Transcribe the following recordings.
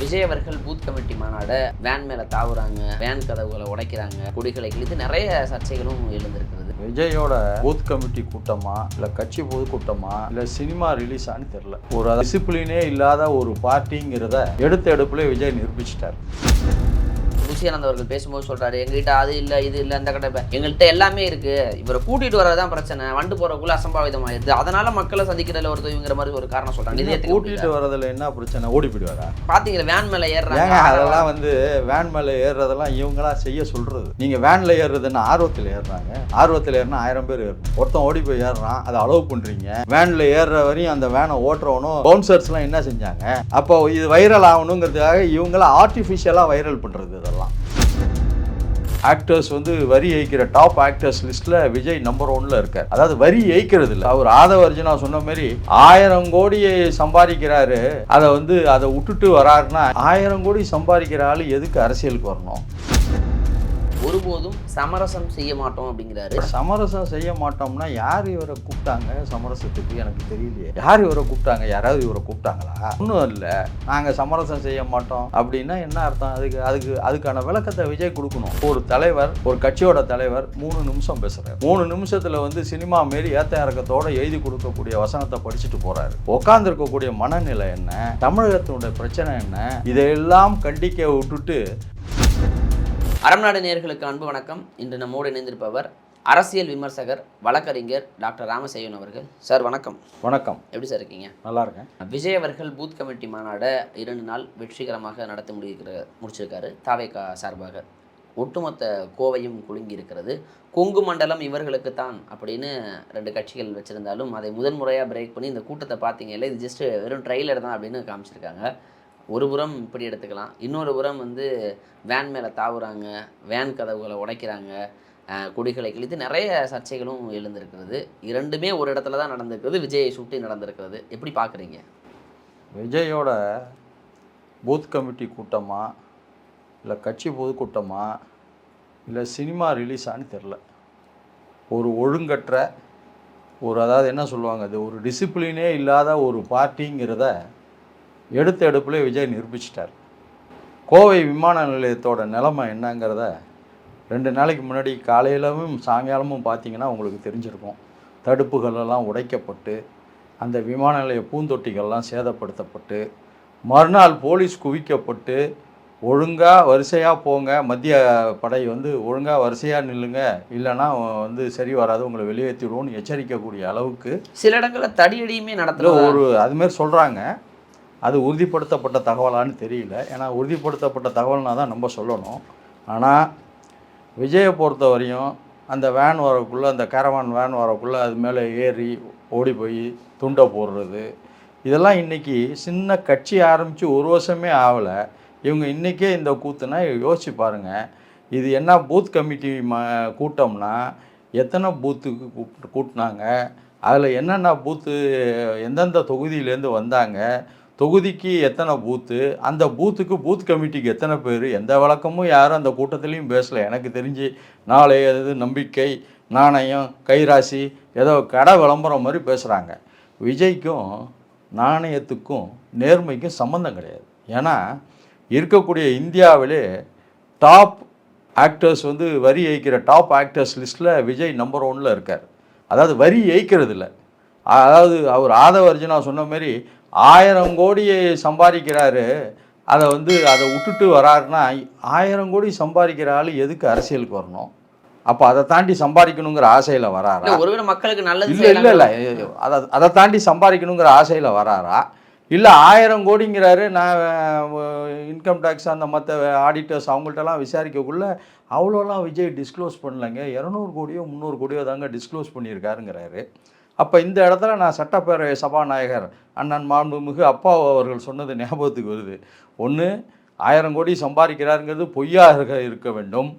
விஜய் அவர்கள் booth committee மாநாட van மேலே தாவுறாங்க van கதவுகளை உடைக்கிறாங்க கொடிகளை கிழித்து நிறைய சர்ச்சைகளும் எழுந்திருக்கிறது. விஜயோட பூத் கமிட்டி கூட்டமா இல்ல கட்சி பொது கூட்டமா இல்ல சினிமா ரிலீஸ் ரிலீஸான்னு தெரியல. ஒரு டிசிப்ளினே இல்லாத ஒரு பார்ட்டிங்கிறத எடுத்த எடுப்புல விஜய் நிரூபிச்சிட்டார். ருசியானந்த் அவர்கள் பேசும்போது சொல்றாரு எங்ககிட்ட அது இல்லை இது இல்லை அந்த கடை இப்ப எங்கள்கிட்ட எல்லாமே இருக்கு. இவரை கூட்டிட்டு வரதான் பிரச்சனை. வண்டு போறதுக்குள்ள அசம்பாவிதம் ஆயிடுது அதனால மக்களை சந்திக்கிறதுல ஒரு தொய்வுங்கிற மாதிரி ஒரு காரணம் சொல்றாங்க. இது கூட்டிட்டு. வரதுல என்ன பிரச்சனை? ஓடி போயிடுவாரா? பாத்தீங்களா வேன் மேல ஏறுறாங்க அதெல்லாம் வந்து வேன் மேல ஏறுறதெல்லாம் இவங்களா செய்ய சொல்றது. நீங்க வேன்ல ஏறுறதுன்னு ஆர்வத்தில் ஏறுறாங்க. ஆர்வத்தில் ஏறினா ஆயிரம் பேர் ஏறணும். ஒருத்தன் ஓடி போய் ஏறுறான் அதை அலோவ் பண்றீங்க. வேன்ல ஏறுற வரையும் அந்த வேனை ஓட்டுறவனும் பவுன்சர்ஸ்லாம் என்ன செஞ்சாங்க? அப்போ இது வைரல் ஆகணுங்கிறதுக்காக இவங்கள ஆர்டிஃபிஷியலா வைரல் பண்றது இதெல்லாம். ஆக்டர்ஸ் வந்து வரி ஏய்க்கிற டாப் ஆக்டர்ஸ் லிஸ்ட்ல விஜய் நம்பர் ஒன்ல இருக்கார். அதாவது வரி ஏய்க்கிறது இல்லை. அவர் ஆதவர்ஜனா சொன்ன மாதிரி ஆயிரம் கோடியை சம்பாதிக்கிறாரு. அதை வந்து அதை விட்டுட்டு வராருன்னா ஆயிரம் கோடி சம்பாதிக்கிற ஆளு எதுக்கு அரசியலுக்கு வரணும்? ஒருபோதும் சமரசம் செய்ய மாட்டோம் அப்படிங்கிறாரு. சமரசம் செய்ய மாட்டோம்னா யார் இவரை கூப்பிட்டாங்க? சமரசத்துக்கு எனக்கு தெரியலையே. யார் இவரை கூப்பிட்டாங்க? யாராவது இவரை கூப்பிட்டாங்களா? ஒன்றும் இல்லை. நாங்கள் சமரசம் செய்ய மாட்டோம் அப்படின்னா என்ன அர்த்தம்? அதுக்கு அதுக்கு அதுக்கான விளக்கத்தை விஜய் கொடுக்கணும். ஒரு தலைவர் ஒரு கட்சியோட தலைவர் மூணு நிமிஷம் பேசுகிறார் மூணு நிமிஷத்தில் வந்து சினிமா மாரி ஏத்த இறக்கத்தோடு எழுதி கொடுக்கக்கூடிய வசனத்தை படிச்சுட்டு போகிறாரு உட்காந்துருக்கக்கூடிய மனநிலை என்ன? தமிழகத்தினுடைய பிரச்சனை என்ன? இதையெல்லாம் கண்டிக்க விட்டுட்டு அறம்நாடு நேயர்களுக்கு அன்பு வணக்கம். இன்று நம்மோடு இணைந்திருப்பவர் அரசியல் விமர்சகர் வழக்கறிஞர் டாக்டர் ராமசேயன் அவர்கள். சார் வணக்கம். வணக்கம். எப்படி சார் இருக்கீங்க? நல்லா இருக்கேன் விஜய் அவர்கள் பூத் கமிட்டி மாநாட இரண்டு நாள் வெற்றிகரமாக நடத்தி முடிக்கிற முடிச்சிருக்காரு. தாவேகா சார்பாக. ஒட்டுமொத்த கோவையும் குலுங்கி இருக்கிறது. கொங்கு மண்டலம் இவர்களுக்கு தான் அப்படின்னு ரெண்டு கட்சிகள் வச்சுருந்தாலும் அதை முதன்முறையாக பிரேக் பண்ணி இந்த கூட்டத்தை பார்த்தீங்கல்ல இது ஜஸ்ட் வெறும் ட்ரைலர் தான் அப்படின்னு காமிச்சிருக்காங்க. ஒரு புறம் இப்படி எடுத்துக்கலாம். இன்னொரு புறம் வந்து வேன் மேலே தாவுறாங்க வேன் கதவுகளை உடைக்கிறாங்க கொடிகளை கிழித்து நிறைய சர்ச்சைகளும் எழுந்திருக்கிறது. இரண்டுமே ஒரு இடத்துல தான் நடந்திருக்கிறது விஜயை சுட்டி நடந்திருக்கிறது. எப்படி பார்க்குறீங்க? விஜயோட பூத் கமிட்டி கூட்டமா இல்லை கட்சி பொதுக்கூட்டமா இல்லை சினிமா ரிலீஸான்னு தெரில ஒரு ஒழுங்கற்ற ஒரு அதாவது என்ன சொல்லுவாங்க அது ஒரு டிசிப்ளினே இல்லாத ஒரு பார்ட்டிங்கிறத எடுத்த எடுப்புல விஜய் நிரூபிச்சிட்டார். கோவை விமான நிலையத்தோட நிலைமை என்னங்கிறத ரெண்டு நாளைக்கு முன்னாடி காலையிலவும் சாயங்காலமும் பார்த்தீங்கன்னா உங்களுக்கு தெரிஞ்சிருக்கும். தடுப்புகள் எல்லாம் உடைக்கப்பட்டு அந்த விமான நிலைய பூந்தொட்டிகள்லாம் சேதப்படுத்தப்பட்டு மறுநாள் போலீஸ் குவிக்கப்பட்டு ஒழுங்காக வரிசையாக போங்க மத்திய படை வந்து ஒழுங்காக வரிசையாக நில்லுங்க இல்லைன்னா வந்து சரி வராது உங்களை வெளியேற்றிடுவோம்னு எச்சரிக்கக்கூடிய அளவுக்கு சில இடங்களில் தடியடியுமே இல்லை நடத்துகிறோம் ஒரு அதுமாரி சொல்கிறாங்க அது உறுதிப்படுத்தப்பட்ட தகவலான்னு தெரியல. ஏன்னா உறுதிப்படுத்தப்பட்ட தகவல்னா தான் நம்ம சொல்லணும். ஆனால் விஜயை பொறுத்த வரையும் அந்த வேன் வரக்குள்ளே அந்த கேரவான் வேன் வரக்குள்ளே அது மேலே ஏறி ஓடி போய் துண்டை போடுறது. இதெல்லாம் இன்றைக்கி சின்ன கட்சி ஆரம்பித்து ஒரு வருஷமே ஆகலை. இவங்க இன்றைக்கே இந்த கூத்துனா யோசிச்சு பாருங்கள் இது என்ன பூத் கமிட்டி ம கூட்டம்னா எத்தனை பூத்துக்கு கூப்பிட்டு கூட்டினாங்க? அதில் என்னென்ன பூத்து எந்தெந்த தொகுதியிலேருந்து வந்தாங்க? தொகுதிக்கு எத்தனை பூத்து அந்த பூத்துக்கு பூத் கமிட்டிக்கு எத்தனை பேர் எந்த விளக்கமும் யாரும் அந்த கூட்டத்துலேயும் பேசலை. எனக்கு தெரிஞ்சு நாளை அது நம்பிக்கை நாணயம் கைராசி ஏதோ கடை விளம்பரம் மாதிரி பேசுகிறாங்க விஜய்க்கும் நாணயத்துக்கும் நேர்மைக்கும் சம்மந்தம் கிடையாது. ஏன்னா இருக்கக்கூடிய இந்தியாவிலே டாப் ஆக்டர்ஸ் வந்து வரி ஏய்க்கிற டாப் ஆக்டர்ஸ் லிஸ்ட்டில் விஜய் நம்பர் ஒன்ல இருக்கார். அதாவது வரி ஏய்க்கிறது இல்லை அதாவது அவர் ஆதவ அர்ஜுனா சொன்ன மாதிரி ஆயிரம் கோடியை சம்பாதிக்கிறாரு. அதை வந்து அதை விட்டுட்டு வராருன்னா ஆயிரம் கோடி சம்பாதிக்கிற ஆள் எதுக்கு அரசியலுக்கு வரணும்? அப்போ அதை தாண்டி சம்பாதிக்கணுங்கிற ஆசையில் வராரா? ஒருவேளை மக்களுக்கு நல்லது இல்லை இல்லை இல்லை அதை அதை தாண்டி சம்பாதிக்கணுங்கிற ஆசையில் வராரா? இல்லை ஆயிரம் கோடிங்கிறாரு நான் இன்கம் டேக்ஸ் அந்த மற்ற ஆடிட்டர்ஸ் அவங்கள்ட்டலாம் விசாரிக்கக்குள்ள அவ்வளோலாம் விஜய் டிஸ்க்ளோஸ் பண்ணலைங்க. இரநூறு கோடியோ முந்நூறு கோடியோ தாங்க டிஸ்க்ளோஸ் பண்ணியிருக்காருங்கிறாரு. அப்போ இந்த இடத்துல நான் சட்டப்பேரவை சபாநாயகர் அண்ணன் மாண்புமிகு அப்பா அவர்கள் சொன்னது ஞாபகத்துக்கு வருது. ஒன்று ஆயிரம் கோடி சம்பாதிக்கிறாருங்கிறது பொய்யாக இருக்க வேண்டும்.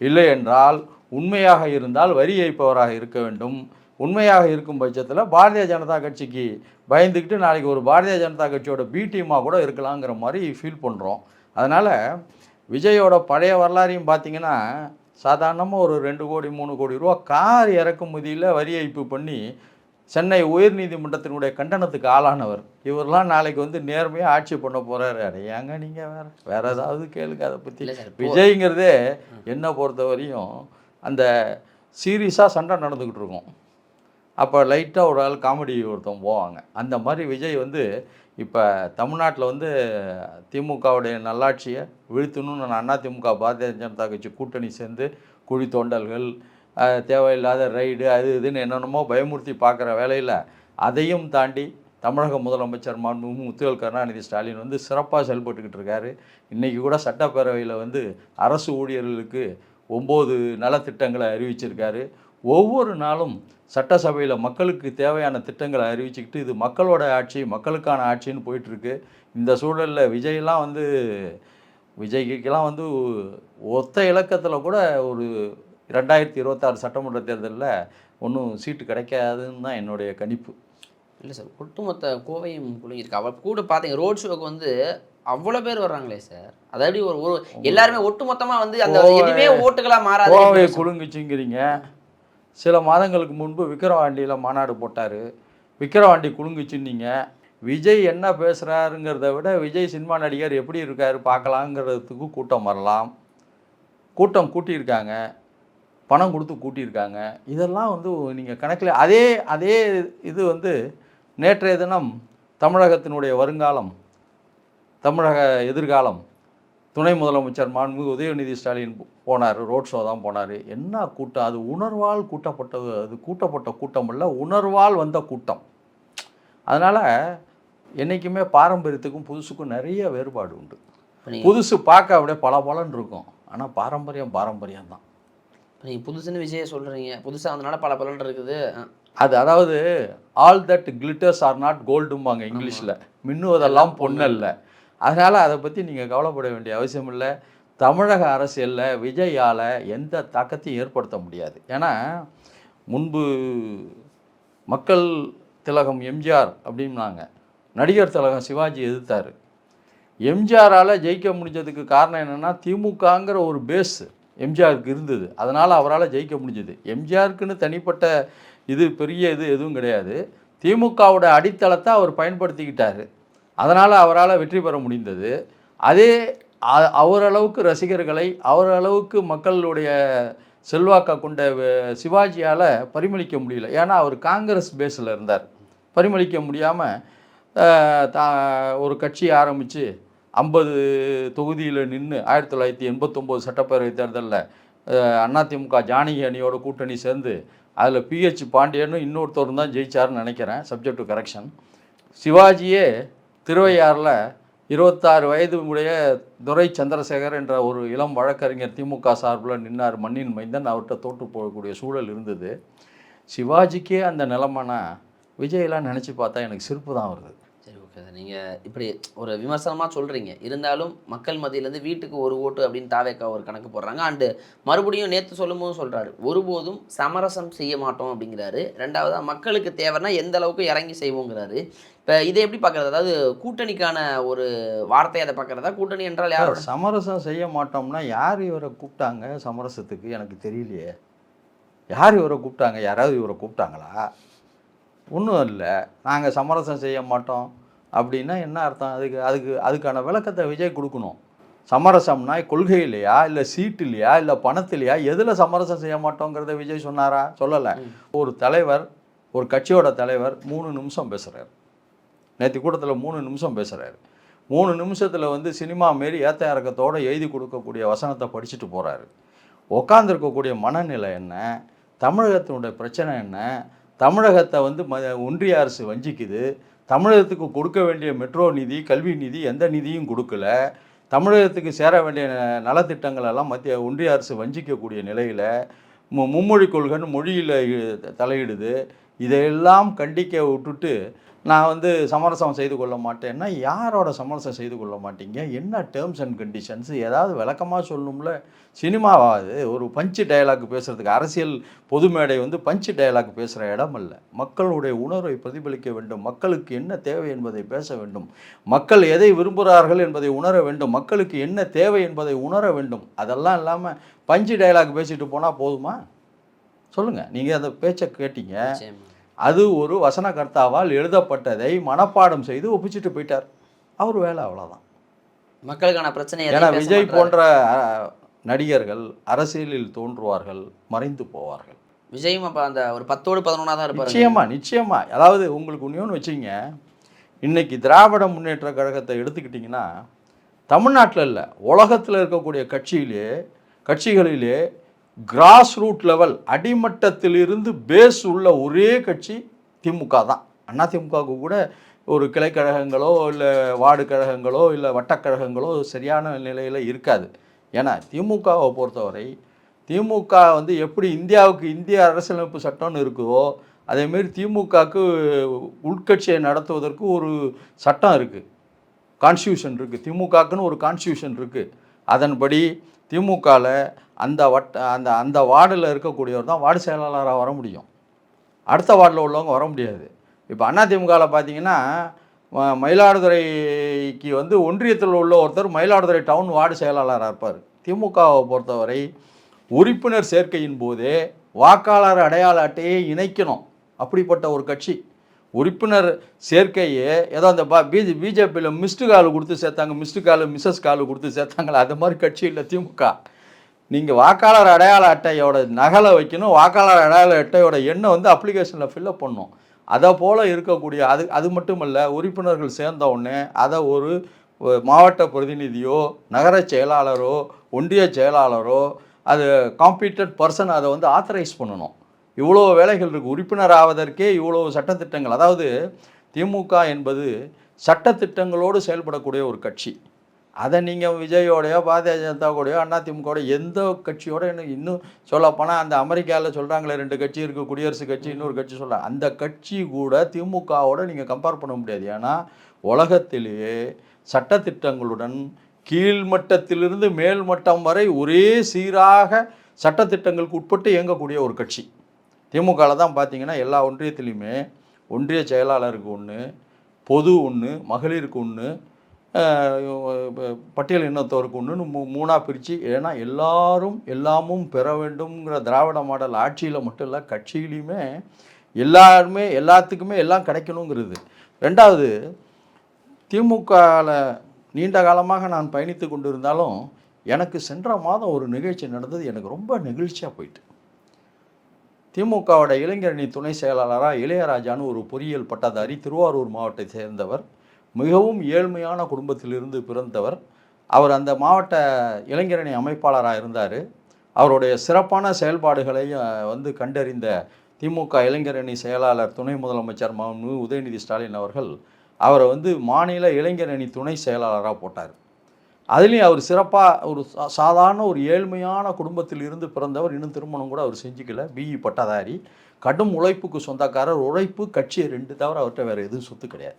இல்லை என்றால் உண்மையாக இருந்தால் வரி ஏய்ப்பவராக இருக்க வேண்டும். உண்மையாக இருக்கும் பட்சத்தில் பாரதிய ஜனதா கட்சிக்கு பயந்துக்கிட்டு நாளைக்கு ஒரு பாரதிய ஜனதா கட்சியோட பி டீமாக கூட இருக்கலாங்கிற மாதிரி ஃபீல் பண்ணுறோம் அதனால் விஜயோட பழைய வரலாறையும் பார்த்திங்கன்னா சாதாரணமாக ஒரு ரெண்டு கோடி மூணு கோடி ரூபா கார் இறக்குமதியில் வரி ஏய்ப்பு பண்ணி சென்னை உயர்நீதிமன்றத்தினுடைய கண்டனத்துக்கு ஆளானவர். இவரெல்லாம் நாளைக்கு வந்து நேர்மையாக ஆட்சி பண்ண போகிறாரு அட ஏங்க நீங்கள் வேற? வேற ஏதாவது கேளுங்க அதை பற்றி விஜய்ங்கிறதே என்னை பொறுத்த வரையும் அந்த சீரியஸாக சண்டை நடந்துக்கிட்டு இருக்கும். அப்போ லைட்டாக ஒரு ஆள் காமெடி ஒருத்தன் போவாங்க. அந்த மாதிரி விஜய் வந்து இப்போ தமிழ்நாட்டில் வந்து திமுகவுடைய நல்லாட்சியை வீழ்த்தணும்னு அண்ணா திமுக பாரதிய ஜனதா கட்சி கூட்டணி சேர்ந்து குழி தோண்டல்கள் தேவையில்லாத ரைடு அது இதுன்னு என்னென்னமோ பயமுறுத்தி பார்க்குற வேலையில் அதையும் தாண்டி தமிழக முதலமைச்சர் மாண்பு முத்துவேல் கருணாநிதி ஸ்டாலின் வந்து சிறப்பாக செயல்பட்டுக்கிட்டு இருக்காரு. இன்றைக்கி கூட சட்டப்பேரவையில் வந்து அரசு ஊழியர்களுக்கு ஒம்பது நலத்திட்டங்களை அறிவிச்சிருக்காரு. ஒவ்வொரு நாளும் சட்டசபையில் மக்களுக்கு தேவையான திட்டங்களை அறிவிச்சுக்கிட்டு இது மக்களோட ஆட்சி மக்களுக்கான ஆட்சின்னு போயிட்டுருக்கு. இந்த சூழலில் விஜய்லாம் வந்து விஜய்க்கெல்லாம் வந்து ஒத்த இலக்கத்தில் கூட ஒரு ரெண்டாயிரத்தி இருபத்தாறு சட்டமன்ற தேர்தலில் ஒன்றும் சீட்டு கிடைக்காதுன்னு தான் என்னுடைய கணிப்பு. இல்லை சார் ஒட்டுமொத்த கோவையும் குலுங்கியிருக்கு அவ கூட பார்த்தீங்க ரோட் ஷோக்கு வந்து அவ்வளோ பேர் வர்றாங்களே சார். அதாவது ஒரு ஒரு எல்லாருமே ஒட்டுமொத்தமாக வந்து அந்த எதுவுமே ஓட்டுகளா மாறாது கோவை? குலுங்குச்சிங்கிறீங்க சில மாதங்களுக்கு முன்பு விக்கிரவாண்டியில் மாநாடு போட்டார். விக்கிரவாண்டி குலுங்குச்சின்னீங்க விஜய் என்ன பேசுகிறாருங்கிறத விட விஜய் சினிமா நடிகர் எப்படி இருக்காரு பார்க்கலாங்கிறதுக்கு கூட்டம் வரலாம். கூட்டம் கூட்டியிருக்காங்க. பணம் கொடுத்து கூட்டியிருக்காங்க. இதெல்லாம் வந்து நீங்கள் கணக்கில் அதே அதே இது வந்து நேற்றைய தினம் தமிழகத்தினுடைய வருங்காலம் தமிழக எதிர்காலம் துணை முதலமைச்சர் மாண்புமிகு உதயநிதி ஸ்டாலின் போனார் ரோட் ஷோ தான் போனார். என்ன கூட்டம்? அது உணர்வால் கூட்டப்பட்டது அது கூட்டப்பட்ட கூட்டம் இல்லை உணர்வால் வந்த கூட்டம். அதனால் என்றைக்குமே பாரம்பரியத்துக்கும் புதுசுக்கும் நிறைய வேறுபாடு உண்டு. புதுசு பார்க்க அப்படியே பல இருக்கும். ஆனால் பாரம்பரியம் பாரம்பரியம் தான். இப்ப நீங்க புதுசுன்னு விஜய சொல்றீங்க. புதுசா வந்தனால பல பலன் இருக்குது. அது அதாவது all that glitters are not கோல்டும்பாங்க இங்கிலீஷில். மின்னுவதெல்லாம் பொன்னல்ல. அதனால் அதை பற்றி நீங்கள் கவலைப்பட வேண்டிய அவசியம் இல்லை. தமிழக அரசியலில் விஜயால் எந்த தாக்கத்தையும் ஏற்படுத்த முடியாது. ஏன்னா முன்பு மக்கள் திலகம் எம்ஜிஆர் அப்படின்னாங்க. நடிகர் திலகம் சிவாஜி எதிர்த்தார். எம்ஜிஆரால் ஜெயிக்க முடிஞ்சதுக்கு காரணம் என்னென்னா திமுகங்கிற ஒரு பேஸ் எம்ஜிஆருக்கு இருந்தது. அதனால் அவரால் ஜெயிக்க முடிஞ்சது. எம்ஜிஆருக்குன்னு தனிப்பட்ட இது பெரிய இது எதுவும் கிடையாது. திமுகவோட அடித்தளத்தை அவர் பயன்படுத்திக்கிட்டார். அதனால் அவரால் வெற்றி பெற முடிந்தது. அதே அவரளவுக்கு ரசிகர்களை அவரளவுக்கு மக்களுடைய செல்வாக்கை கொண்ட சிவாஜியால் பரிமளிக்க முடியல. ஏன்னா அவர் காங்கிரஸ் பேஸில் இருந்தார். பரிமளிக்க முடியாமல் தா ஒரு கட்சி ஆரம்பித்து ஐம்பது தொகுதியில் நின்று ஆயிரத்தி தொள்ளாயிரத்தி எண்பத்தொம்போது சட்டப்பேரவை தேர்தலில் அதிமுக ஜானகி அணியோட கூட்டணி சேர்ந்து அதில் பிஹெச் பாண்டியனும் இன்னொருத்தரும் தான் ஜெயிச்சாருன்னு நினைக்கிறேன் சப்ஜெக்ட் டு கரெக்ஷன் சிவாஜியே திருவையாறில் இருபத்தாறு வயது உடைய துரை சந்திரசேகர் என்ற ஒரு இளம் வழக்கறிஞர் திமுக சார்பில் நின்னார் மண்ணின் மைந்தன். அவர்கிட்ட தோற்று போகக்கூடிய சூழல் இருந்தது. சிவாஜிக்கே அந்த நிலமைனா விஜயெல்லாம் நினச்சி பார்த்தா எனக்கு சிரிப்பு தான் வருது. ஓகே சார் நீங்க இப்படி ஒரு விமர்சனமா சொல்றீங்க. இருந்தாலும் மக்கள் மத்தியிலேருந்து வீட்டுக்கு ஒரு ஓட்டு அப்படின்னு தாவேக்கா ஒரு கணக்கு போடுறாங்க. அண்டு மறுபடியும் நேற்று சொல்லும்போது சொல்றாரு ஒருபோதும் சமரசம் செய்ய மாட்டோம் அப்படிங்கிறாரு. ரெண்டாவதா மக்களுக்கு தேவைன்னா எந்த அளவுக்கு இறங்கி செய்வோங்கிறாரு. இப்போ இதை எப்படி பார்க்கறது அதாவது கூட்டணிக்கான ஒரு வார்த்தை அதை பார்க்கறதா கூட்டணி என்றால் யாரோட? சமரசம் செய்ய மாட்டோம்னா யார் இவரை கூப்பிட்டாங்க சமரசத்துக்கு? எனக்கு தெரியலையே. யார் இவரை கூப்பிட்டாங்க? யாராவது இவரை கூப்பிட்டாங்களா? ஒன்றும் இல்லை. நாங்கள் சமரசம் செய்ய மாட்டோம். அப்படின்னா என்ன அர்த்தம்? அதுக்கு அதுக்கு அதுக்கான விளக்கத்தை விஜய் கொடுக்கணும். சமரசம்னா கொள்கை இல்லையா இல்லை சீட்டு இல்லையா இல்லை பணத்திலையா எதில் சமரசம் செய்ய மாட்டோங்கிறத விஜய் சொன்னாரா? சொல்லலை. ஒரு தலைவர் ஒரு கட்சியோட தலைவர் மூணு நிமிஷம் பேசுகிறார் நேற்று கூட்டத்தில் மூணு நிமிஷம் பேசுகிறாரு மூணு நிமிஷத்தில் வந்து சினிமா மாரி ஏத்த இறக்கத்தோடு எழுதி கொடுக்கக்கூடிய வசனத்தை படிச்சுட்டு போகிறாரு உக்காந்துருக்கக்கூடிய மனநிலை என்ன? தமிழகத்தினுடைய பிரச்சனை என்ன? தமிழகத்தை வந்து ம ஒன்றிய அரசு வஞ்சிக்குது. தமிழகத்துக்கு கொடுக்க வேண்டிய மெட்ரோ நிதி கல்வி நிதி எந்த நிதியும் கொடுக்கல. தமிழகத்துக்கு சேர வேண்டிய ந- நலத்திட்டங்கள் எல்லாம் மத்திய ஒன்றிய அரசு வஞ்சிக்கக்கூடிய நிலையில் மும்மொழி கொள்கைன்னு மொழியில் தலையிடுது. இதையெல்லாம் கண்டிக்க விட்டுட்டு நான் வந்து சமரசம் செய்து கொள்ள மாட்டேன்னா யாரோட சமரசம் செய்து கொள்ள மாட்டீங்க? என்ன டேர்ம்ஸ் அண்ட் கண்டிஷன்ஸ் ஏதாவது விளக்கமாக சொல்லணும்ல சினிமாவாது ஒரு பஞ்சு டயலாக் பேசுகிறதுக்கு அரசியல் பொது மேடை வந்து பஞ்சு டயலாக் பேசுகிற இடம் அல்ல. மக்களுடைய உணர்வை பிரதிபலிக்க வேண்டும். மக்களுக்கு என்ன தேவை என்பதை பேச வேண்டும். மக்கள் எதை விரும்புகிறார்கள் என்பதை உணர வேண்டும். மக்களுக்கு என்ன தேவை என்பதை உணர வேண்டும். அதெல்லாம் இல்லாமல் பஞ்சு டயலாக் பேசிட்டு போனால் போதுமா? சொல்லுங்கள் நீங்கள் அந்த பேச்சை கேட்டீங்க. அது ஒரு வசனகர்த்தாவால் எழுதப்பட்டதை மனப்பாடம் செய்து ஒப்பிச்சிட்டு போயிட்டார். அவர் வேலை அவ்வளோதான் மக்களுக்கான பிரச்சனை ஏன்னா விஜய். போன்ற நடிகர்கள் அரசியலில் தோன்றுவார்கள் மறைந்து போவார்கள். விஜயும் அப்ப அந்த ஒரு பத்தோடு பதினொன்னா தான் இருப்பாரு நிச்சயமா நிச்சயமா. அதாவது உங்களுக்கு இன்னொன்று வச்சுங்க இன்னைக்கு திராவிட முன்னேற்ற கழகத்தை எடுத்துக்கிட்டிங்கன்னா தமிழ்நாட்டில் இல்லை உலகத்தில் இருக்கக்கூடிய கட்சியிலே கட்சிகளிலே கிராஸ் ரூட் லெவல் அடிமட்டத்திலிருந்து பேஸ் உள்ள ஒரே கட்சி திமுக தான். அண்ணா திமுகவுக்கு கூட ஒரு கிளைக்கழகங்களோ இல்லை வார்டு கழகங்களோ இல்லை வட்டக்கழகங்களோ சரியான நிலையில் இருக்காது. ஏன்னா திமுகவை பொறுத்தவரை திமுக வந்து எப்படி இந்தியாவுக்கு இந்திய அரசியலமைப்பு சட்டம்னு இருக்குதோ அதேமாரி திமுகவுக்கு உள்கட்சியை நடத்துவதற்கு ஒரு சட்டம் இருக்குது கான்ஸ்டியூஷன் இருக்குது திமுகக்குன்னு ஒரு கான்ஸ்டியூஷன் இருக்குது அதன்படி திமுகவில் அந்த வட்ட அந்த அந்த வார்டில் இருக்கக்கூடியவர் தான் வார்டு செயலாளராக வர முடியும். அடுத்த வார்டில் உள்ளவங்க வர முடியாது. இப்போ அதிமுகவில் பார்த்தீங்கன்னா மயிலாடுதுறைக்கு வந்து ஒன்றியத்தில் உள்ள ஒருத்தர் மயிலாடுதுறை டவுன் வார்டு செயலாளராக இருப்பார். திமுகவை பொறுத்தவரை உறுப்பினர் சேர்க்கையின் போதே வாக்காளர் அடையாள அட்டையை இணைக்கணும். அப்படிப்பட்ட ஒரு கட்சி. உறுப்பினர் சேர்க்கையே ஏதோ அந்த பா பிஜே பிஜேபியில் மிஸ்டு கால் கொடுத்து சேர்த்தாங்க மிஸ்டு கால் மிஸ்ஸஸ் கால் கொடுத்து சேர்த்தாங்களா அது மாதிரி கட்சி இல்லை திமுக. நீங்கள் வாக்காளர் அடையாள அட்டையோட நகலை வைக்கணும் வாக்காளர் அடையாள அட்டையோட எண்ணை வந்து அப்ளிகேஷனில் ஃபில்லப் பண்ணணும். அதை போல் இருக்கக்கூடிய அது அது மட்டும் இல்லை உறுப்பினர்கள் சேர்ந்த உடனே அதை ஒரு ஒரு மாவட்ட பிரதிநிதியோ நகர செயலாளரோ ஒன்றிய செயலாளரோ அது காம்பீட்டட் பர்சன் அதை வந்து ஆத்தரைஸ் பண்ணணும். இவ்வளோ வேலைகள் இருக்குது உறுப்பினர் ஆவதற்கே இவ்வளோ சட்டத்திட்டங்கள். அதாவது திமுக என்பது சட்டத்திட்டங்களோடு செயல்படக்கூடிய ஒரு கட்சி. அதை நீங்கள் விஜயோடையோ பாரதிய ஜனதா கூடயோ அண்ணா திமுகவோட எந்த கட்சியோட இன்னும் இன்னும் சொல்லப்போனால் அந்த அமெரிக்காவில் சொல்கிறாங்களே ரெண்டு கட்சி இருக்குது குடியரசுக் கட்சி இன்னொரு கட்சி சொல்கிறாங்க அந்த கட்சி கூட திமுகவோட நீங்கள் கம்பேர் பண்ண முடியாது. ஏன்னா உலகத்திலேயே சட்டத்திட்டங்களுடன் கீழ்மட்டத்திலிருந்து மேல்மட்டம் வரை ஒரே சீராக சட்டத்திட்டங்களுக்கு உட்பட்டு இயங்கக்கூடிய ஒரு கட்சி. திமுகவில் தான் பார்த்தீங்கன்னா எல்லா ஒன்றியத்துலேயுமே ஒன்றிய செயலாளருக்கு ஒன்று பொது ஒன்று மகளிருக்கு ஒன்று பட்டியல் இனத்தோருக்கு ஒன்றுன்னு மூ மூணாக பிரித்து ஏன்னா எல்லாரும் எல்லாமும் பெற வேண்டும்ங்கிற திராவிட மாடல் ஆட்சியில் மட்டும் இல்லை கட்சியிலையுமே எல்லாருமே எல்லாத்துக்குமே எல்லாம் கிடைக்கணுங்கிறது. ரெண்டாவது திமுகவில் நீண்ட காலமாக நான் பயணித்து கொண்டிருந்தாலும் எனக்கு சென்ற மாதம் ஒரு நிகழ்ச்சி நடந்தது எனக்கு ரொம்ப நெகிழ்ச்சியாக போயிட்டு. திமுகவோட இளைஞரணி துணை செயலாளராக இளையராஜான்னு ஒரு பொறியியல் பட்டதாரி திருவாரூர் மாவட்டத்தை சேர்ந்தவர். மிகவும் ஏழ்மையான குடும்பத்திலிருந்து பிறந்தவர். அவர் அந்த மாவட்ட இளைஞரணி அமைப்பாளராக இருந்தார். அவருடைய சிறப்பான செயல்பாடுகளையும் வந்து கண்டறிந்த திமுக இளைஞரணி செயலாளர் துணை முதலமைச்சர் மாண்பு உதயநிதி ஸ்டாலின் அவர்கள் அவரை வந்து மாநில இளைஞரணி துணை செயலாளராக போட்டார். அதுலேயும் அவர் சிறப்பாக ஒரு சா- சாதாரண ஒரு ஏழ்மையான குடும்பத்தில் இருந்து பிறந்தவர் இன்னும் திருமணம் கூட அவர் செஞ்சுக்கல. பிஇ பட்டதாரி. கடும் உழைப்புக்கு சொந்தக்காரர். உழைப்பு கட்சி ரெண்டு தவிர அவர்கிட்ட வேறு எதுவும் சொத்து கிடையாது.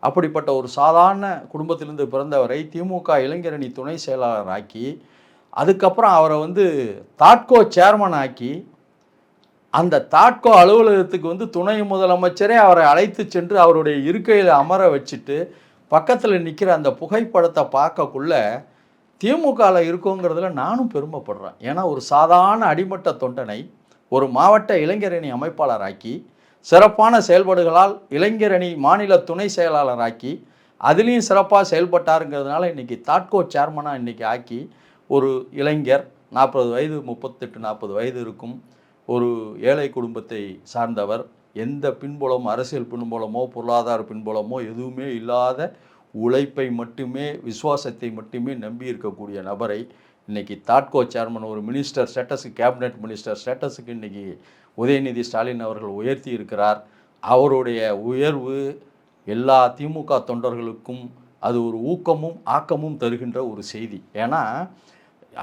அப்படிப்பட்ட ஒரு சாதாரண குடும்பத்திலிருந்து பிறந்தவரை திமுக இளைஞரணி துணை செயலாளர் ஆக்கி அதுக்கப்புறம் அவரை வந்து தாட்கோ சேர்மன் ஆக்கி அந்த தாட்கோ அலுவலகத்துக்கு வந்து துணை முதலமைச்சரே அவரை அழைத்து சென்று அவருடைய இருக்கையில் அமர வச்சுட்டு பக்கத்தில் நிற்கிற அந்த புகைப்படத்தை பார்க்கக்குள்ள திமுகவில் இருக்கோங்கிறதுல நானும் பெருமைப்படுறேன். ஏன்னா ஒரு சாதாரண அடிமட்ட தொண்டனை ஒரு மாவட்ட இளைஞரணி அமைப்பாளராக்கி சிறப்பான செயல்பாடுகளால் இளைஞரணி மாநில துணை செயலாளராக்கி அதுலேயும் சிறப்பாக செயல்பட்டாருங்கிறதுனால இன்றைக்கி தாட்கோ சேர்மனாக இன்றைக்கி ஆக்கி ஒரு இளைஞர் நாற்பது வயது முப்பத்தெட்டு நாற்பது வயது இருக்கும் ஒரு ஏழை குடும்பத்தை சார்ந்தவர் எந்த பின்புலமோ அரசியல் பின்புலமோ பொருளாதார பின்புலமோ எதுவுமே இல்லாத உழைப்பை மட்டுமே விசுவாசத்தை மட்டுமே நம்பி இருக்கக்கூடிய நபரை இன்றைக்கி தாட்கோ சேர்மன் ஒரு மினிஸ்டர் ஸ்டேட்டஸுக்கு கேபினெட் மினிஸ்டர் ஸ்டேட்டஸுக்கு இன்றைக்கி உதயநிதி ஸ்டாலின் அவர்கள் உயர்த்தி இருக்கிறார். அவருடைய உயர்வு எல்லா திமுக தொண்டர்களுக்கும் அது ஒரு ஊக்கமும் ஆக்கமும் தருகின்ற ஒரு செய்தி. ஏன்னா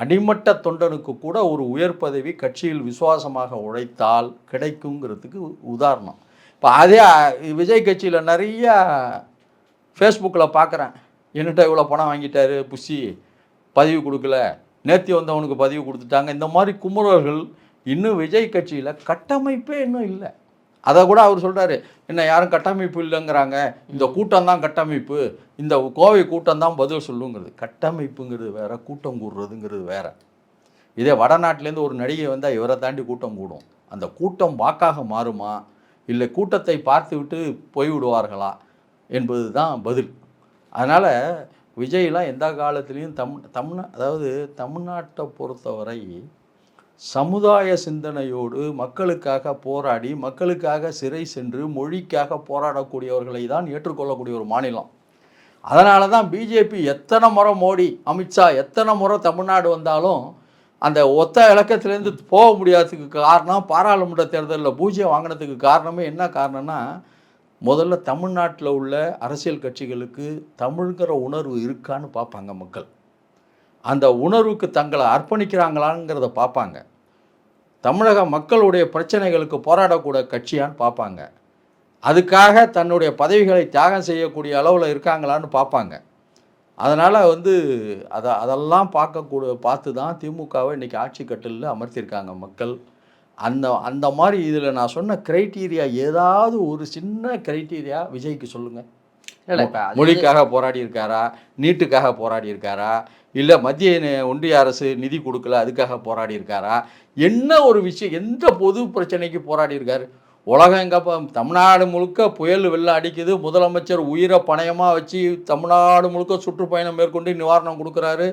அடிமட்ட தொண்டனுக்கு கூட ஒரு உயர் பதவி கட்சியில் விசுவாசமாக உழைத்தால் கிடைக்குங்கிறதுக்கு உதாரணம். இப்போ அதே விஜய் கட்சியில் நிறைய ஃபேஸ்புக்கில் பார்க்குறேன் என்னட்ட இவ்வளோ பணம் வாங்கிட்டாரு புஷி. பதவி கொடுக்கல. நேர்த்தி வந்தவனுக்கு பதிவு கொடுத்துட்டாங்க. இந்த மாதிரி குமுறல்கள் இன்னும் விஜய் கட்சியில் கட்டமைப்பே இன்னும் இல்லை. அதை கூட அவர் சொல்கிறாரு என்ன யாரும் கட்டமைப்பு இல்லைங்கிறாங்க. இந்த கூட்டம் தான் கட்டமைப்பு. இந்த கோவை கூட்டம் தான் பதில் சொல்லுங்கிறது. கட்டமைப்புங்கிறது வேற கூட்டம் கூடுறதுங்கிறது வேற. இதே வடநாட்டிலேருந்து ஒரு நடிகை வந்தால் இவரை தாண்டி கூட்டம் கூடும். அந்த கூட்டம் வாக்காக மாறுமா? இல்லை கூட்டத்தை பார்த்துவிட்டு போய்விடுவார்களா என்பது தான் பதில். அதனால் விஜய்லாம் எந்த காலத்துலேயும் தம் தமிழ் அதாவது தமிழ்நாட்டை பொறுத்தவரை சமுதாய சிந்தனையோடு மக்களுக்காக போராடி மக்களுக்காக சிறை சென்று மொழிக்காக போராடக்கூடியவர்களை தான் ஏற்றுக்கொள்ளக்கூடிய ஒரு மாநிலம். அதனால தான் பிஜேபி எத்தனை முறை மோடி அமித்ஷா எத்தனை முறை தமிழ்நாடு வந்தாலும் அந்த ஒத்த இலக்கத்திலேருந்து போக முடியாததுக்கு காரணம் பாராளுமன்ற தேர்தலில் பூஜ்யம் வாங்கினதுக்கு காரணமே என்ன காரணம்னா முதல்ல தமிழ்நாட்டில் உள்ள அரசியல் கட்சிகளுக்கு தமிழ்ங்கிற உணர்வு இருக்கான்னு பார்ப்பாங்க மக்கள். அந்த உணர்வுக்கு தங்களை அர்ப்பணிக்கிறாங்களாங்கிறத பார்ப்பாங்க. தமிழக மக்களுடைய பிரச்சனைகளுக்கு போராடக்கூடிய கட்சியான்னு பார்ப்பாங்க. அதுக்காக தன்னுடைய பதவிகளை தியாகம் செய்யக்கூடிய அளவில் இருக்காங்களான்னு பார்ப்பாங்க. அதனால் வந்து அதை அதெல்லாம் பார்க்கக்கூட பார்த்து தான் திமுகவை இன்றைக்கி ஆட்சி கட்டிலில் அமர்த்தியிருக்காங்க மக்கள். அந்த அந்த மாதிரி இதில் நான் சொன்ன க்ரைட்டீரியா ஏதாவது ஒரு சின்ன கிரைட்டீரியா விஜய்க்கு சொல்லுங்கள் மொழிக்காக போராடி இருக்காரா நீட்டுக்காக போராடி இருக்காரா இல்லை மத்திய ஒன்றிய அரசு நிதி கொடுக்கல அதுக்காக போராடி இருக்காரா என்ன ஒரு விஷயம்? எந்த பொது பிரச்சனைக்கு போராடி இருக்காரு உலகம் எங்க இப்போ தமிழ்நாடு முழுக்க புயல் வெள்ளம் அடிக்குது. முதலமைச்சர் உயிரை பணயமாக வச்சு தமிழ்நாடு முழுக்க சுற்றுப்பயணம் மேற்கொண்டு நிவாரணம் கொடுக்குறாரு.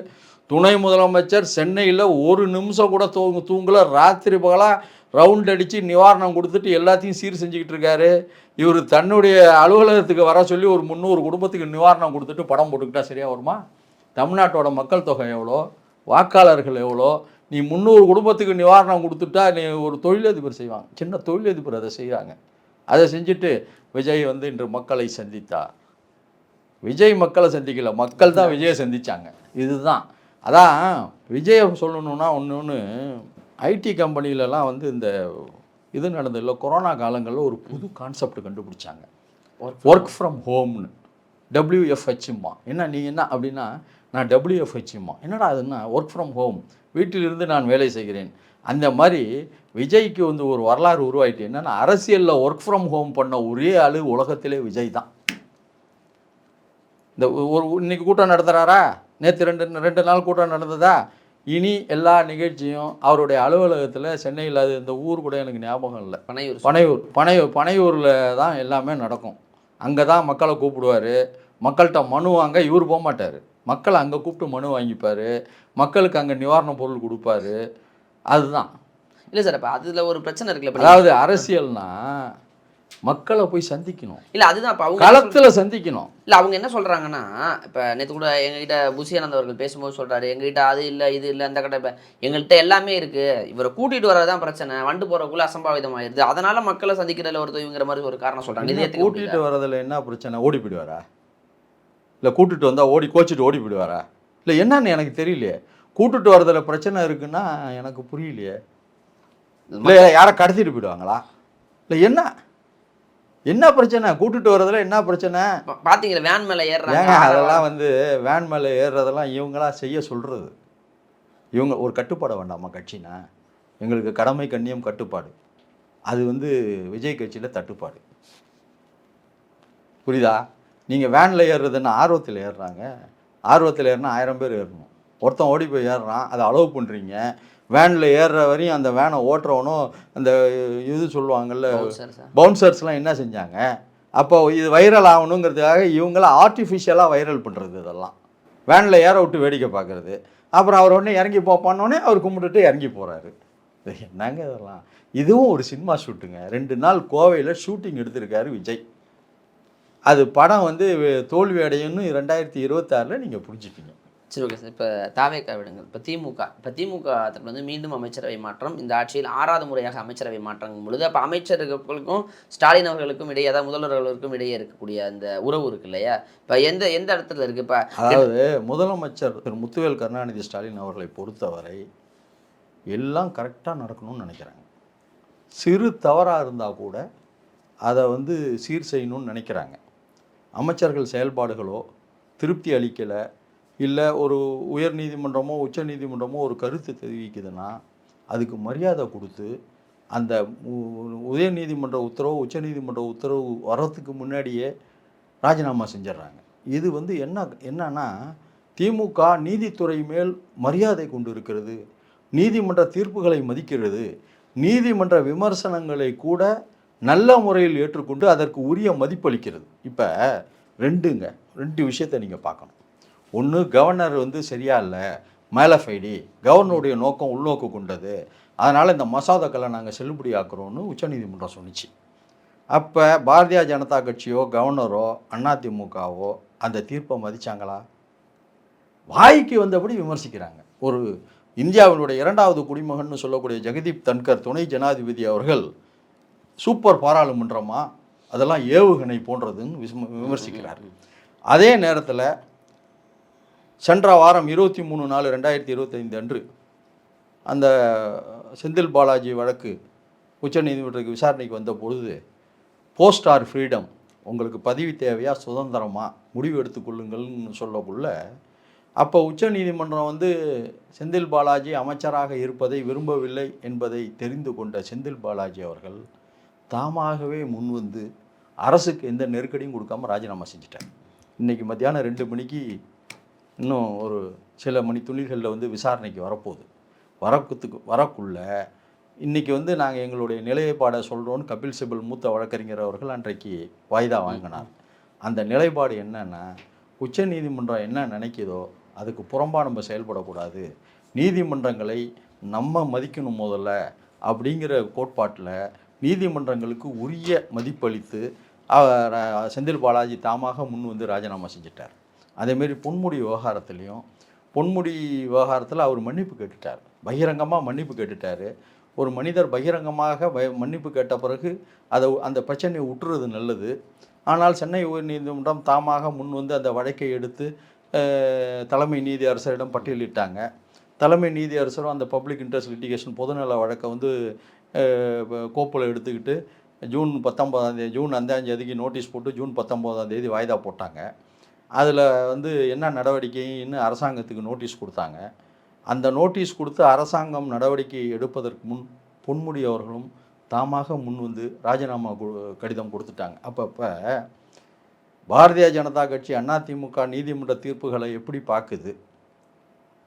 துணை முதலமைச்சர் சென்னையில் ஒரு நிமிஷம் கூட தூங்கு தூங்கல. ராத்திரி பகலாக ரவுண்ட் அடித்து நிவாரணம் கொடுத்துட்டு எல்லாத்தையும் சீர் செஞ்சுக்கிட்டு இருக்காரு. இவர் தன்னுடைய அலுவலகத்துக்கு வர சொல்லி ஒரு முந்நூறு குடும்பத்துக்கு நிவாரணம் கொடுத்துட்டு படம் போட்டுக்கிட்டா சரியாக வருமா? தமிழ்நாட்டோட மக்கள் தொகை எவ்வளோ? வாக்காளர்கள் எவ்வளோ? நீ முந்நூறு குடும்பத்துக்கு நிவாரணம் கொடுத்துட்டா நீ ஒரு தொழிலதிபர் செய்வாங்க. சின்ன தொழிலதிபர் அதை செய்கிறாங்க அதை செஞ்சுட்டு விஜய் வந்து இன்று மக்களை சந்தித்தார். விஜய் மக்களை சந்திக்கல. மக்கள் தான் விஜயை சந்திச்சாங்க. இதுதான். அதான் விஜயை சொல்லணும்னா ஒன்று ஒன்று ஐடி கம்பெனிலலாம் வந்து இந்த இது நடந்ததில்ல கொரோனா காலங்களில் ஒரு புது கான்செப்ட் கண்டுபிடிச்சாங்க. ஒர்க் ஃப்ரம் ஹோம்னு டபிள்யூஎஃப்ஹெச்மா என்ன நீ என்ன அப்படின்னா நான் டபிள்யூஎஃப்ஹெச்மா என்னடா அதுன்னா ஒர்க் ஃப்ரம் ஹோம் வீட்டிலிருந்து நான் வேலை செய்கிறேன். அந்த மாதிரி விஜய்க்கு வந்து ஒரு வரலாறு உருவாயிட்டு என்னன்னா அரசியலில் ஒர்க் ஃப்ரம் ஹோம் பண்ண ஒரே ஆளு உலகத்திலே விஜய் தான். இந்த ஒரு இன்னைக்கு கூட்டம் நடத்துகிறாரா நேற்று ரெண்டு ரெண்டு நாள் கூட்டம் நடந்ததா? இனி எல்லா நிகழ்ச்சியும் அவருடைய அலுவலகத்தில் சென்னையில் அது இந்த ஊர் கூட எனக்கு ஞாபகம் இல்லை. பனையூர். பனையூர். பனையூர் பனையூரில் தான் எல்லாமே நடக்கும். அங்கே தான் மக்களை கூப்பிடுவார். மக்கள்கிட்ட மனு வாங்க இவர் போக மாட்டார். மக்களை அங்கே கூப்பிட்டு மனு வாங்கிப்பார். மக்களுக்கு அங்கே நிவாரண பொருள் கொடுப்பாரு. அதுதான். இல்லை சார் இப்போ அதில் ஒரு பிரச்சனை இருக்குல்ல அதாவது அரசியல்னா மக்களை போய் சந்திக்கணும். இல்லை அதுதான் இப்போ அவங்க களத்தில் சந்திக்கணும். இல்லை அவங்க என்ன சொல்கிறாங்கன்னா இப்போ நேற்று கூட எங்ககிட்ட புசியானந்த் அவர்கள் பேசும்போது சொல்கிறாரு எங்ககிட்ட அது இல்லை இது இல்லை அந்த கடை இப்போ எங்கள்கிட்ட எல்லாமே இருக்குது இவரை கூட்டிகிட்டு வரது தான் பிரச்சனை. வண்டு போகிறக்குள்ள அசம்பாவிதம் ஆயிடுது அதனால மக்களை சந்திக்கிறதுல ஒரு தொய்வுங்கிற மாதிரி ஒரு காரணம் சொல்கிறாங்க இது கூட்டிகிட்டு வரதுல என்ன பிரச்சனை? ஓடி போயிடுவாரா இல்லை கூட்டிட்டு வந்தால் ஓடி கோச்சிட்டு ஓடி போயிடுவாரா இல்லை என்னன்னு எனக்கு தெரியலையே. கூட்டிட்டு வரதுல பிரச்சனை இருக்குன்னா எனக்கு புரியலையே. இல்லை யாரை கடத்திட்டு போயிடுவாங்களா? இல்லை என்ன? என்ன பிரச்சனை? கூட்டிட்டு வரதுல என்ன பிரச்சனை? பா- பாத்தீங்களா வேன் மேலே ஏறுறாங்க அதெல்லாம் வந்து வேன் மேலே ஏறுறதெல்லாம் இவங்களா செய்ய சொல்கிறது இவங்க ஒரு கட்டுப்பாட வேண்டாமா கட்சினா? எங்களுக்கு கடமை கண்ணியம் கட்டுப்பாடு. அது வந்து விஜய் கட்சியில் தட்டுப்பாடு. புரியுதா? நீங்கள் வேனில் ஏறுறதுன்னா ஆர்வத்தில் ஏறுறாங்க. ஆர்வத்தில் ஏறினா ஆயிரம் பேர் ஏறணும். ஒருத்தன் ஓடி போய் ஏறுறான் அதை அலோவ் பண்ணுறீங்க வேனில் ஏறுற வரையும் அந்த வேனை ஓட்டுறவனும் அந்த இது சொல்லுவாங்கல்ல சார் சார் பவுன்சர்ஸ்லாம் என்ன செஞ்சாங்க? அப்போ இது வைரல் ஆகணுங்கிறதுக்காக இவங்கள ஆர்டிஃபிஷியலாக வைரல் பண்ணுறது இதெல்லாம். வேனில் ஏற விட்டு வேடிக்கை பார்க்குறது. அப்புறம் அவர் உடனே இறங்கி போப்பான்னொடனே அவர் கும்பிட்டுட்டு இறங்கி போகிறாரு என்னங்க இதெல்லாம்? இதுவும் ஒரு சினிமா ஷூட்டுங்க ரெண்டு நாள் கோவையில் ஷூட்டிங் எடுத்திருக்காரு விஜய். அது படம் வந்து தோல்வி அடையும்னு ரெண்டாயிரத்தி இருபத்தாறில் நீங்கள் புரிஞ்சுப்பீங்க. சரி ஓகே சார் இப்போ தாவேக்கா விடுங்கள். இப்போ திமுக இப்போ திமுக வந்து மீண்டும் அமைச்சரவை மாற்றம். இந்த ஆட்சியில் ஆறாவது முறையாக அமைச்சரவை மாற்றங்கும் பொழுது அப்போ அமைச்சர்களுக்கும் ஸ்டாலின் அவர்களுக்கும் இடையே அதாவது முதல்வர்களுக்கும் இடையே இருக்கக்கூடிய அந்த உறவு இருக்கு இல்லையா? இப்போ எந்த எந்த இடத்துல இருக்கு? இப்போ அதாவது முதலமைச்சர் திரு. முத்துவேல் கருணாநிதி ஸ்டாலின் அவர்களை பொறுத்தவரை எல்லாம் கரெக்டாக நடக்கணும்னு நினைக்கிறாங்க. சிறு தவறாக இருந்தால் கூட அதை வந்து சீர் செய்யணும்னு நினைக்கிறாங்க. அமைச்சர்கள் செயல்பாடுகளோ திருப்தி அளிக்கலை இல்லை ஒரு உயர் நீதிமன்றமோ உச்ச நீதிமன்றமோ ஒரு கருத்து தெரிவிக்குதுன்னா அதுக்கு மரியாதை கொடுத்து அந்த உயர் நீதிமன்ற உத்தரவு உச்ச நீதிமன்ற உத்தரவு வர்றதுக்கு முன்னாடியே ராஜினாமா செஞ்சிடுறாங்க இது வந்து என்ன என்னன்னா திமுக நீதித்துறை மேல் மரியாதை கொண்டு இருக்கிறது நீதிமன்ற தீர்ப்புகளை மதிக்கிறது நீதிமன்ற விமர்சனங்களை கூட நல்ல முறையில் ஏற்றுக்கொண்டு அதற்கு உரிய மதிப்பளிக்கிறது. இப்போ ரெண்டுங்க ரெண்டு விஷயத்தை நீங்கள் பார்க்கணும். ஒன்று கவர்னர் வந்து சரியா இல்லை மேலஃபைடி கவர்னருடைய நோக்கம் உள்நோக்கு கொண்டது. அதனால் இந்த மசோதாக்களை நாங்கள் செல்லுபடியாக்குறோன்னு உச்சநீதிமன்றம் சொன்னிச்சு. அப்போ பாரதிய ஜனதா கட்சியோ கவர்னரோ அதிமுகவோ அந்த தீர்ப்பை மதித்தாங்களா வாய்க்கு வந்தபடி விமர்சிக்கிறாங்க. ஒரு இந்தியாவினுடைய இரண்டாவது குடிமகன் சொல்லக்கூடிய ஜெகதீப் தன்கர் துணை ஜனாதிபதி அவர்கள் சூப்பர் பாராளுமன்றமாக அதெல்லாம் ஏவுகணை போன்றதுன்னு விஸ்ம விமர்சிக்கிறார். அதே நேரத்தில் சென்ற வாரம் இருபத்தி மூணு நாலு ரெண்டாயிரத்தி இருபத்தைந்து அன்று அந்த செந்தில் பாலாஜி வழக்கு உச்சநீதிமன்றத்துக்கு விசாரணைக்கு வந்த பொழுது போஸ்ட் ஆர் ஃப்ரீடம் உங்களுக்கு பதவி தேவையா சுதந்திரமா? முடிவு எடுத்துக்கொள்ளுங்கள்னு சொல்லக்குள்ள அப்போ உச்சநீதிமன்றம் வந்து செந்தில் பாலாஜி அமைச்சராக இருப்பதை விரும்பவில்லை என்பதை தெரிந்து கொண்ட செந்தில் பாலாஜி அவர்கள் தாமாகவே முன்வந்து அரசுக்கு எந்த நெருக்கடியும் கொடுக்காம ராஜினாமா செஞ்சிட்டார். இன்றைக்கி மத்தியானம் ரெண்டு மணிக்கு இன்னும் ஒரு சில மணி துணிகளில் வந்து விசாரணைக்கு வரப்போகுது. வரக்குத்துக்கு வரக்குள்ள இன்றைக்கி வந்து நாங்கள் எங்களுடைய நிலைப்பாடை சொல்கிறோன்னு கபில் சிபல் மூத்த வழக்கறிஞர் அவர்கள் அன்றைக்கு வாய்தா வாங்கினார். அந்த நிலைப்பாடு என்னென்னா உச்ச நீதிமன்றம் என்ன நினைக்குதோ அதுக்கு புறம்பாக நம்ம செயல்படக்கூடாது. நீதிமன்றங்களை நம்ம மதிக்கணும் முதல்ல அப்படிங்கிற கோட்பாட்டில் நீதிமன்றங்களுக்கு உரிய மதிப்பளித்து செந்தில் பாலாஜி தாமாக முன் வந்து ராஜினாமா செஞ்சிட்டார். அதேமாரி பொன்முடி விவகாரத்துலேயும் பொன்முடி விவகாரத்தில் அவர் மன்னிப்பு கேட்டுட்டார். பகிரங்கமாக மன்னிப்பு கேட்டுட்டார். ஒரு மனிதர் பகிரங்கமாக மன்னிப்பு கேட்ட பிறகு அதை அந்த பிரச்சனையை விட்டுறது நல்லது. ஆனால் சென்னை உயர்நீதிமன்றம் தாமாக முன் வந்து அந்த வழக்கை எடுத்து தலைமை நீதி அரசரிடம் பட்டியலிட்டாங்க. தலைமை நீதி அரசரும் அந்த பப்ளிக் இன்ட்ரெஸ்ட் லிட்டிகேஷன் பொதுநல வழக்கை வந்து கோப்பில் எடுத்துக்கிட்டு ஜூன் பத்தொம்போதாம் தேதி ஜூன் அஞ்சாம் தேதிக்கு நோட்டீஸ் போட்டு ஜூன் பத்தொம்போதாம் தேதி வாய்தா போட்டாங்க. அதில் வந்து என்ன நடவடிக்கைன்னு அரசாங்கத்துக்கு நோட்டீஸ் கொடுத்தாங்க. அந்த நோட்டீஸ் கொடுத்து அரசாங்கம் நடவடிக்கை எடுப்பதற்கு முன் பொன்முடி அவர்களும் தாமாக முன் வந்து ராஜினாமா கடிதம் கொடுத்துட்டாங்க. அப்பப்போ பாரதிய ஜனதா கட்சி அதிமுக நீதிமன்ற தீர்ப்புகளை எப்படி பார்க்குது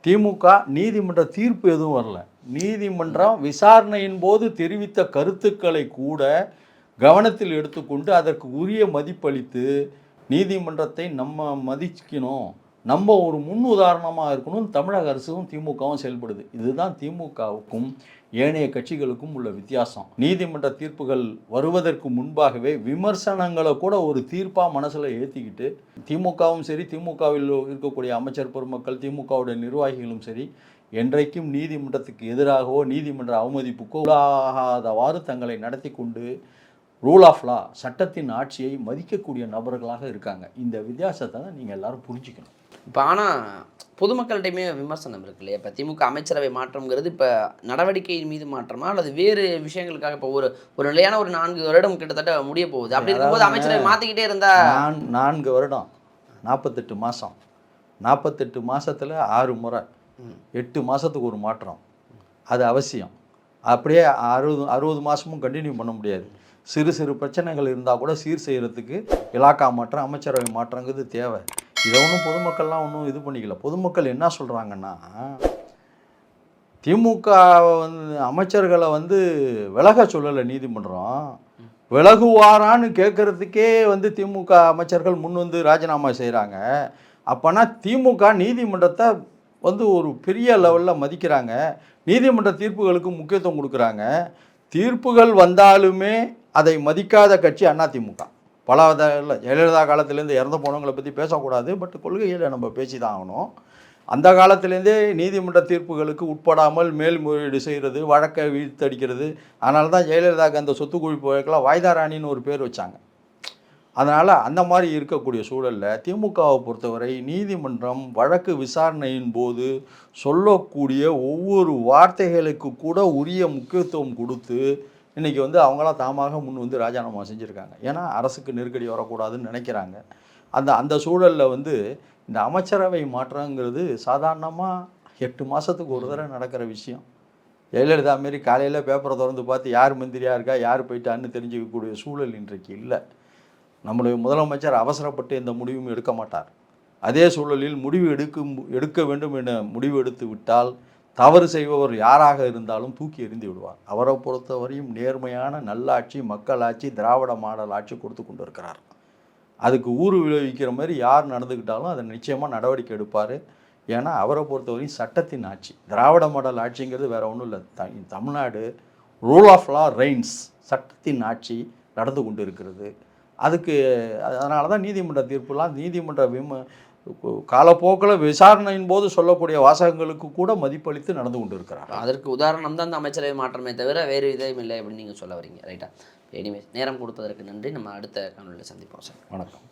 திமுக நீதிமன்ற தீர்ப்பு எதுவும் வரல. நீதிமன்றம் விசாரணையின் போது தெரிவித்த கருத்துக்களை கூட கவனத்தில் எடுத்துக்கொண்டு அதற்கு உரிய மதிப்பளித்து நீதிமன்றத்தை நம்ம மதிக்கணும் நம்ம ஒரு முன் உதாரணமாக இருக்கணும் தமிழக அரசும் திமுகவும் செயல்படுது. இதுதான் திமுகவுக்கும் ஏனைய கட்சிகளுக்கும் உள்ள வித்தியாசம். நீதிமன்ற தீர்ப்புகள் வருவதற்கு முன்பாகவே விமர்சனங்களை கூட ஒரு தீர்ப்பாக மனசில் ஏற்றிக்கிட்டு திமுகவும் சரி திமுகவில் இருக்கக்கூடிய அமைச்சர் பெருமக்கள் திமுகவுடைய நிர்வாகிகளும் சரி என்றைக்கும் நீதிமன்றத்துக்கு எதிராகவோ நீதிமன்ற அவமதிப்புக்கோ உள்ளாகாதவாறு தங்களை நடத்தி கொண்டு ரூல் ஆஃப் லா சட்டத்தின் ஆட்சியை மதிக்கக்கூடிய நபர்களாக இருக்காங்க. இந்த வித்தியாசத்தை தான் நீங்கள் எல்லாரும் புரிஞ்சுக்கணும். இப்போ ஆனால் பொதுமக்கள்கிட்டையுமே விமர்சனம் இருக்கு இல்லையா? இப்போ திமுக அமைச்சரவை மாற்றம்ங்கிறது இப்போ நடவடிக்கையின் மீது மாற்றமா? அல்லது வேறு விஷயங்களுக்காக இப்போ ஒரு ஒரு நிலையான ஒரு நான்கு வருடம் கிட்டத்தட்ட முடிய போகுது. அப்படி இருக்கும்போது அமைச்சரவை மாற்றிக்கிட்டே இருந்தா நான் நான்கு வருடம் நாற்பத்தெட்டு மாதம் நாற்பத்தெட்டு மாதத்தில் ஆறு முறை எட்டு மாதத்துக்கு ஒரு மாற்றம். அது அவசியம். அப்படியே அறுபது அறுபது மாதமும் கண்டினியூ பண்ண முடியாது. சிறு சிறு பிரச்சனைகள் இருந்தால் கூட சீர் செய்கிறதுக்கு இலாக்கா மாற்றம் அமைச்சரவை மாற்றங்கிறது தேவை. இதை ஒன்றும் பொதுமக்கள்லாம் ஒன்றும் இது பண்ணிக்கல. பொதுமக்கள் என்ன சொல்கிறாங்கன்னா திமுக வந்து அமைச்சர்களை வந்து விலக சொல்லலை நீதிமன்றம். விலகுவாரான்னு கேட்குறதுக்கே வந்து திமுக அமைச்சர்கள் முன் வந்து ராஜினாமா செய்கிறாங்க அப்போனா திமுக நீதிமன்றத்தை வந்து ஒரு பெரிய லெவலில் மதிக்கிறாங்க. நீதிமன்ற தீர்ப்புகளுக்கு முக்கியத்துவம் கொடுக்குறாங்க. தீர்ப்புகள் வந்தாலுமே அதை மதிக்காத கட்சி அதிமுக. பல இல்லை ஜெயலலிதா காலத்துலேருந்து இறந்து போனவங்களை பற்றி பேசக்கூடாது பட் கொள்கையில் நம்ம பேசி தான் ஆகணும் அந்த காலத்திலேருந்தே நீதிமன்ற தீர்ப்புகளுக்கு உட்படாமல் மேல்முறையீடு செய்கிறது வழக்கை வீழ்த்தடிக்கிறது. அதனால தான் ஜெயலலிதாவுக்கு அந்த சொத்து குவிப்பு வழக்கெல்லாம் வாய்தா ராணின்னு ஒரு பேர் வச்சாங்க. அதனால் அந்த மாதிரி இருக்கக்கூடிய சூழலில் திமுகவை பொறுத்தவரை நீதிமன்றம் வழக்கு விசாரணையின் போது சொல்லக்கூடிய ஒவ்வொரு வார்த்தைகளுக்கு கூட உரிய முக்கியத்துவம் கொடுத்து இன்றைக்கி வந்து அவங்களாம் தாமாக முன் வந்து ராஜினாமா செஞ்சுருக்காங்க. ஏன்னா அரசுக்கு நெருக்கடி வரக்கூடாதுன்னு நினைக்கிறாங்க. அந்த அந்த சூழலில் வந்து இந்த அமைச்சரவை மாற்றங்கிறது சாதாரணமாக எட்டு மாதத்துக்கு ஒரு தடவை நடக்கிற விஷயம். ஜெயலலிதா மாரி காலையில் பேப்பரை திறந்து பார்த்து யார் மந்திரியாக இருக்கா யார் போயிட்டான்னு தெரிஞ்சுக்கக்கூடிய சூழல் இன்றைக்கு இல்லை. நம்முடைய முதலமைச்சர் அவசரப்பட்டு எந்த முடிவும் எடுக்க மாட்டார். அதே சூழலில் முடிவு எடுக்கும் எடுக்க வேண்டும் என முடிவு எடுத்து விட்டால் தவறு செய்பவர் யாராக இருந்தாலும் தூக்கி எறிந்து விடுவார். அவரை பொறுத்தவரையும் நேர்மையான நல்லாட்சி மக்களாட்சி திராவிட மாடல் ஆட்சி கொடுத்து கொண்டு இருக்கிறார் அதுக்கு ஊறு விளைவிக்கிற மாதிரி யார் நடந்துக்கிட்டாலும் அதை நிச்சயமாக நடவடிக்கை எடுப்பார். ஏன்னா அவரை பொறுத்தவரையும் சட்டத்தின் ஆட்சி. திராவிட மாடல் ஆட்சிங்கிறது வேறு ஒன்றும் இல்லை. The Tamil Nadu rule of law reigns சட்டத்தின் ஆட்சி நடந்து கொண்டு இருக்கிறது அதுக்கு அதனால தான் நீதிமன்ற தீர்ப்புலாம் நீதிமன்ற விம காலப்போக்கில் விசாரணையின் போது சொல்லக்கூடிய வாசகங்களுக்கு கூட மதிப்பளித்து நடந்து கொண்டு இருக்கிறார் அதற்கு உதாரணம் தான் அந்த அமைச்சரவை மாற்றமே தவிர வேறு விதம் இல்லை அப்படின்னு நீங்கள் சொல்ல வரீங்க ரைட்டா எனிவே நேரம் கொடுத்ததற்கு நன்றி. நம்ம அடுத்த காணொலியில் சந்திப்போம் சார் வணக்கம்.